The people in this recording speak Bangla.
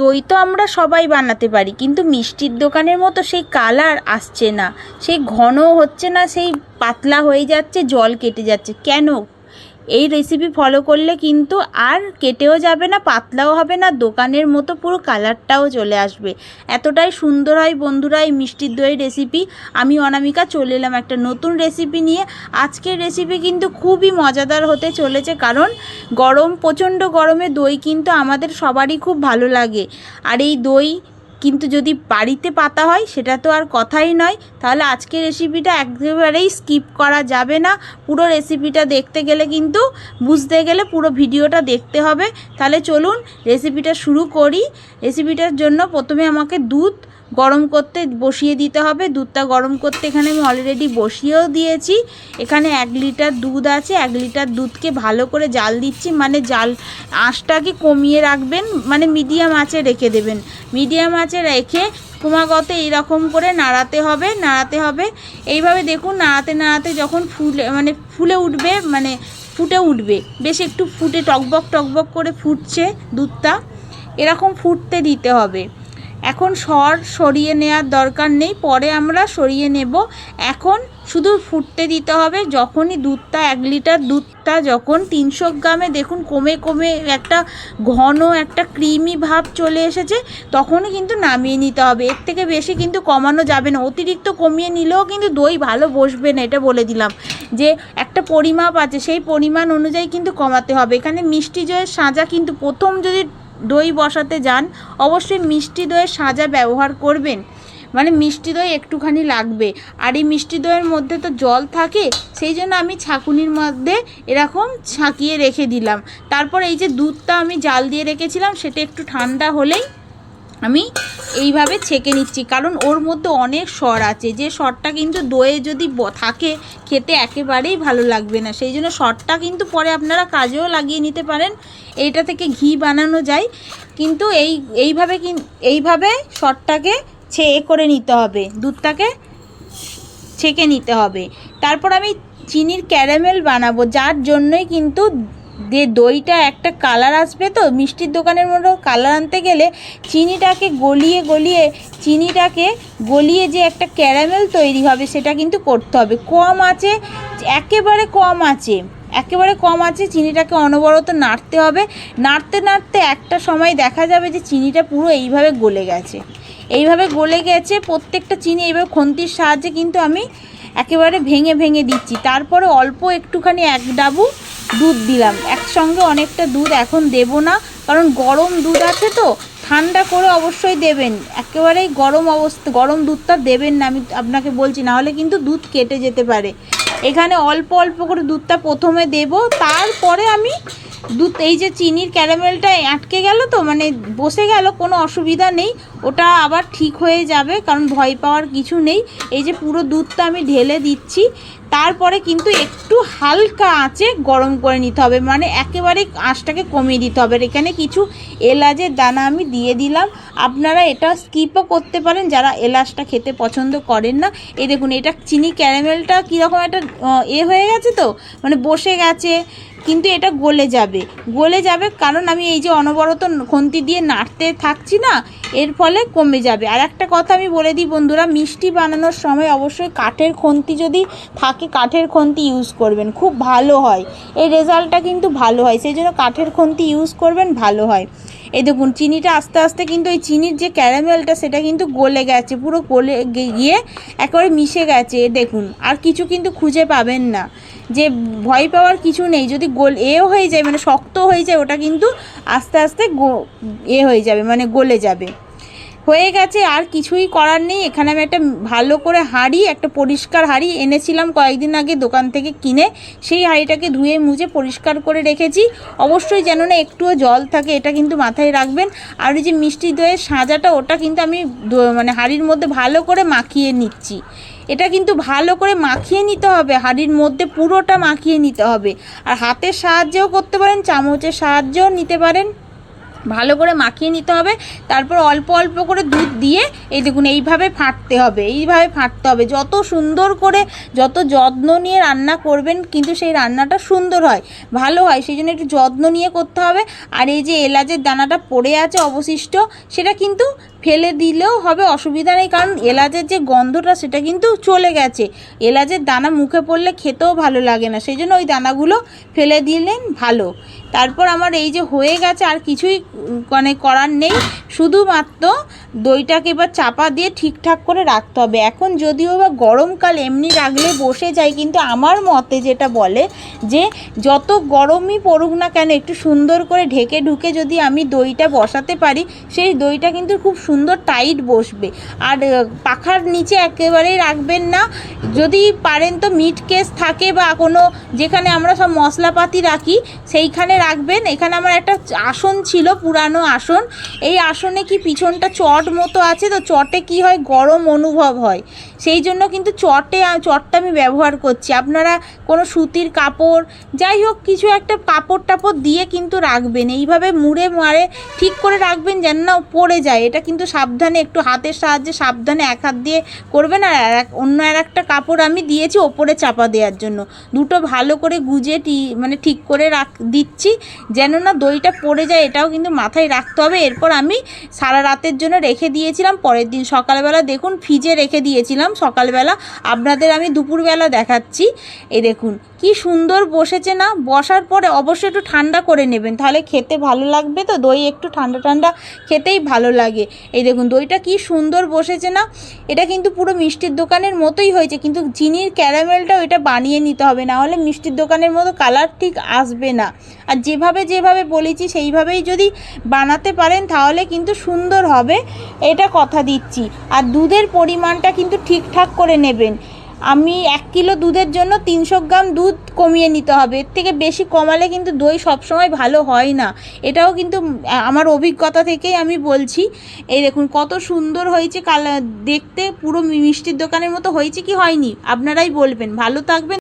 দই তো আমরা সবাই বানাতে পারি, কিন্তু মিষ্টির দোকানের মতো সেই কালার আসছে না। সেই ঘন হচ্ছে না, সেই পাতলা হয়ে যাচ্ছে, জল কেটে যাচ্ছে। কেন? এই রেসিপি ফলো করলে কিন্তু আর কেটেও যাবে না, পাতলাও হবে না, দোকানের মতো পুরো কালারটাও চলে আসবে। এতটাই সুন্দর হয় বন্ধুরা এই মিষ্টির দইয়ের রেসিপি আমি অনামিকা চলে এলাম একটা নতুন রেসিপি নিয়ে। আজকের রেসিপি কিন্তু খুবই মজাদার হতে চলেছে কারণ গরম, প্রচণ্ড গরমে দই কিন্তু আমাদের সবারই খুব ভালো লাগে। আর এই দই কিন্তু যদি বাড়িতে পাতা হয়, সেটা তো আর কথাই নয়। তাহলে আজকে রেসিপিটা একেবারেই স্কিপ করা যাবে না। পুরো রেসিপিটা দেখতে গেলে কিন্তু, বুঝতে গেলে পুরো ভিডিওটা দেখতে হবে। তাহলে চলুন রেসিপিটা শুরু করি। রেসিপিটার জন্য প্রথমে আমাকে দুধ গরম করতে বসিয়ে দিতে হবে। দুধটা গরম করতে এখানে আমি অলরেডি বসিয়েও দিয়েছি। এখানে এক লিটার দুধ আছে, এক লিটার দুধকে ভালো করে জাল দিচ্ছি। মানে জাল, আঁশটাকে কমিয়ে রাখবেন মানে মিডিয়াম আঁচে রেখে দেবেন। মিডিয়াম আঁচে রেখে ক্রমাগত এইরকম করে নাড়াতে হবে নাড়াতে হবে। এইভাবে দেখুন, নাড়াতে নাড়াতে যখন ফুলে মানে ফুলে উঠবে মানে ফুটে উঠবে। বেশ একটু ফুটে, টকবক টকবক করে ফুটছে দুধটা। এরকম ফুটতে দিতে হবে। এখন সর সরিয়ে নেওয়ার দরকার নেই, পরে আমরা সরিয়ে নেব। এখন শুধু ফুটতে দিতে হবে, যখনই দুধটা, এক লিটার দুধটা যখন তিনশো গ্রামে, দেখুন কমে কমে একটা ঘন একটা ক্রিমি ভাব চলে এসেছে, তখনই কিন্তু নামিয়ে নিতে হবে। এর থেকে বেশি কিন্তু কমানো যাবে না। অতিরিক্ত কমিয়ে নিলেও কিন্তু দই ভালো বসবে না, এটা বলে দিলাম। যে একটা পরিমাপ আছে, সেই পরিমাণ অনুযায়ী কিন্তু কমাতে হবে। এখানে মিষ্টি জয়ের সাজা কিন্তু প্রথম যদি দই বসাতে যান, অবশ্যই মিষ্টি দইয়ের সাজা ব্যবহার করবেন। মানে মিষ্টি দই একটুখানি লাগবে। আর এই মিষ্টি দইয়ের মধ্যে তো জল থাকে, সেই জন্য আমি ছাকুনির মধ্যে এরকম ছাঁকিয়ে রেখে দিলাম। তারপর এই যে দুধটা আমি জাল দিয়ে রেখেছিলাম, সেটা একটু ঠান্ডা হলেই আমি এইভাবে ছেঁকে নিচ্ছি। কারণ ওর মধ্যে অনেক স্বর আছে। যে স্বরটা কিন্তু দইয়ে যদি থাকে, খেতে একেবারেই ভালো লাগবে না। সেই জন্য স্বরটা কিন্তু পরে আপনারা কাজেও লাগিয়ে নিতে পারেন। এইটা থেকে ঘি বানানো যায়। কিন্তু এই, এইভাবে এইভাবে স্বরটাকে ছে করে নিতে হবে। দুধটাকে ছেঁকে নিতে হবে। তারপর আমি চিনির ক্যারামেল বানাবো, যার জন্যই কিন্তু যে দইটা একটা কালার আসবে তো, মিষ্টির দোকানের মতো কালার আনতে গেলে চিনিটাকে গলিয়ে গলিয়ে, চিনিটাকে গলিয়ে যে একটা ক্যারামেল তৈরি হবে সেটা কিন্তু করতে হবে। কম আছে, একেবারে কম আছে, একেবারে কম আছে, চিনিটাকে অনবরত নাড়তে হবে। নাড়তে নাড়তে একটা সময় দেখা যাবে যে চিনিটা পুরো এইভাবে গলে গেছে। এইভাবে গলে গেছে, প্রত্যেকটা চিনি এইভাবে খন্তির সাহায্যে কিন্তু আমি একেবারে ভেঙে ভেঙে দিচ্ছি। তারপরে অল্প একটুখানি এক ডাবু দুধ দিলাম। একসঙ্গে অনেকটা দুধ এখন দেব না, কারণ গরম দুধ আছে তো, ঠান্ডা করে অবশ্যই দেবেন। একেবারেই গরম অবস্থা, গরম দুধটা দেবেন না, আমি আপনাকে বলছি না হলে কিন্তু দুধ কেটে যেতে পারে। এখানে অল্প অল্প করে দুধটা প্রথমে দেব, তারপরে আমি দুধ, এই যে চিনির ক্যারামেলটা আটকে গেল তো মানে বসে গেল, কোনো অসুবিধা নেই। ওটা আবার ঠিক হয়ে যাবে, কারণ ভয় পাওয়ার কিছু নেই। এই যে পুরো দুধটা আমি ঢেলে দিচ্ছি, তারপরে কিন্তু একটু হালকা আঁচে গরম করে নিতে হবে। মানে একেবারে আঁচটাকে কমিয়ে দিতে হবে। এখানে কিছু এলাচের দানা আমি দিয়ে দিলাম। আপনারা এটা স্কিপও করতে পারেন, যারা এলাচটা খেতে পছন্দ করেন না। এই দেখুন, এটা চিনি ক্যারামেলটা কীরকম একটা এ হয়ে গেছে তো? মানে বসে গেছে, কিন্তু এটা গলে যাবে। গলে যাবে কারণ আমি এই যে অনবরত খন্তি দিয়ে নাড়তে থাকছি না, এর ফলে কমে যাবে। আর একটা কথা আমি বলে দিই বন্ধুরা, মিষ্টি বানানোর সময় অবশ্যই কাঠের খন্তি যদি থাকে, কাঠের খন্তি ইউজ করবেন, খুব ভালো হয়। এই রেজাল্টটা কিন্তু ভালো হয়, সেই জন্য কাঠের খন্তি ইউজ করবেন, ভালো হয়। এই দেখুন, চিনিটা আস্তে আস্তে কিন্তু ওই চিনির যে ক্যারামেলটা সেটা কিন্তু গলে গেছে, পুরো গলে গিয়ে একেবারে মিশে গেছে দেখুন। আর কিছু কিন্তু খুঁজে পাবেন না। যে ভয় পাওয়ার কিছু নেই, যদি গোল এও হয়ে যায় মানে শক্ত হয়ে যায়, ওটা কিন্তু আস্তে আস্তে গো- এ হয়ে যাবে মানে গলে যাবে। হয়ে গেছে, আর কিছুই করার নেই। এখানে আমি একটা ভালো করে হাঁড়ি, একটা পরিষ্কার হাঁড়ি এনেছিলাম কয়েকদিন আগে দোকান থেকে কিনে। সেই হাঁড়িটাকে ধুয়ে মুছে পরিষ্কার করে রেখেছি। অবশ্যই যেন না একটুও জল থাকে, এটা কিন্তু মাথায় রাখবেন। আর ওই যে মিষ্টি দইয়ের সাজাটা, ওটা কিন্তু আমি মানে হাঁড়ির মধ্যে ভালো করে মাখিয়ে নিচ্ছি। এটা কিন্তু ভালো করে মাখিয়ে নিতে হবে। হাঁড়ির মধ্যে পুরোটা মাখিয়ে নিতে হবে। আর হাতের সাহায্যেও করতে পারেন, চামচের সাহায্যেও নিতে পারেন। ভালো করে মাখিয়ে নিতে হবে। তারপর অল্প অল্প করে দুধ দিয়ে এই দেখুন, এইভাবে ফাটতে হবে, এইভাবে ফাটতে হবে। যত সুন্দর করে যত যত্ন নিয়ে রান্না করবেন, কিন্তু সেই রান্নাটা সুন্দর হয়, ভালো হয়। সেই জন্য একটু যত্ন নিয়ে করতে হবে। আর এই যে এলাচের দানাটা পড়ে আছে অবশিষ্ট, সেটা কিন্তু ফেলে দিলেও হবে, অসুবিধা নেই। কারণ এলাচের যে গন্ধটা, সেটা কিন্তু চলে গেছে। এলাচের দানা মুখে পড়লে খেতেও ভালো লাগে না। সেই জন্য ওই দানাগুলো ফেলে দিলেন ভালো। তারপর আমার এই যে হয়ে গেছে, আর কিছুই মানে করার নেই। শুধুমাত্র দইটাকে এবার চাপা দিয়ে ঠিকঠাক করে রাখতে হবে। এখন যদিও বা গরমকাল এমনি রাখলে বসে যায়, কিন্তু আমার মতে যেটা বলে যে, যত গরমই পড়ুক না কেন, একটু সুন্দর করে ঢেকে ঢুকে যদি আমি দইটা বসাতে পারি, সেই দইটা কিন্তু খুব সুন্দর টাইট বসবে। আর পাখার নিচে একেবারেই রাখবেন না। যদি পারেন তো মিট কেস থাকে বা কোনো যেখানে আমরা সব মশলাপাতি রাখি, সেইখানে রাখবেন। এখানে আমার একটা আসন ছিল, পুরানো আসন। এই আসনে কি পিছনটা চট মতো আছে? তো চটে কি হয়? গরম অনুভব হয়। সেই জন্য কিন্তু চটে চটটা আমি ব্যবহার করছি। আপনারা কোনো সুতির কাপড়, যাই হোক, কিছু একটা কাপড় টাপড় দিয়ে কিন্তু রাখবেন। এইভাবে মুড়ে মারে ঠিক করে রাখবেন যেন না পড়ে যায়। এটা কিন্তু সাবধানে, একটু হাতের সাহায্যে সাবধানে এক হাত দিয়ে করবেন আর এক, অন্য আর একটা কাপড় আমি দিয়েছি ওপরে চাপা দেওয়ার জন্য। দুটো ভালো করে গুজে টি মানে ঠিক করে রাখ, দিচ্ছি যেন না দইটা পড়ে যায়, এটাও কিন্তু মাথায় রাখতে হবে। এরপর আমি সারা রাতের জন্য রেখে দিয়েছিলাম, পরের দিন সকালবেলা দেখুন, ফ্রিজে রেখে দিয়েছিলাম সকালবেলা। আপনাদের আমি দুপুরবেলা দেখাচ্ছি। এই দেখুন কি সুন্দর বসেছে না? বসার পরে অবশ্যই একটু ঠান্ডা করে নেবেন। তাহলে খেতে ভালো লাগবে তো? দই একটু ঠান্ডা ঠান্ডা খেতেই ভালো লাগে। এই দেখুন, দইটা কি সুন্দর বসেছে না? এটা কিন্তু পুরো মিষ্টির দোকানের মতোই হয়েছে। কিন্তু চিনির ক্যারামেলটাও এটা বানিয়ে নিতে হবে। না হলে মিষ্টির দোকানের মতো কালার ঠিক আসবে না। আর যেভাবে যেভাবে বলেছি, সেইভাবেই যদি বানাতে পারেন, তাহলে কিন্তু সুন্দর হবে। এটা কথা দিচ্ছি। আর দুধের পরিমাণটা কিন্তু ঠিকঠাক করে নেবেন। আমি এক কিলো দুধের জন্য তিনশো গ্রাম দুধ কমিয়ে নিতে হবে। এর থেকে বেশি কমালে কিন্তু দই সবসময় ভালো হয় না। এটাও কিন্তু আমার অভিজ্ঞতা থেকেই আমি বলছি। এই দেখুন, কত সুন্দর হয়েছে কালা দেখতে পুরো মিষ্টির দোকানের মতো হয়েছে কি হয়নি? আপনারাই বলবেন। ভালো থাকবেন।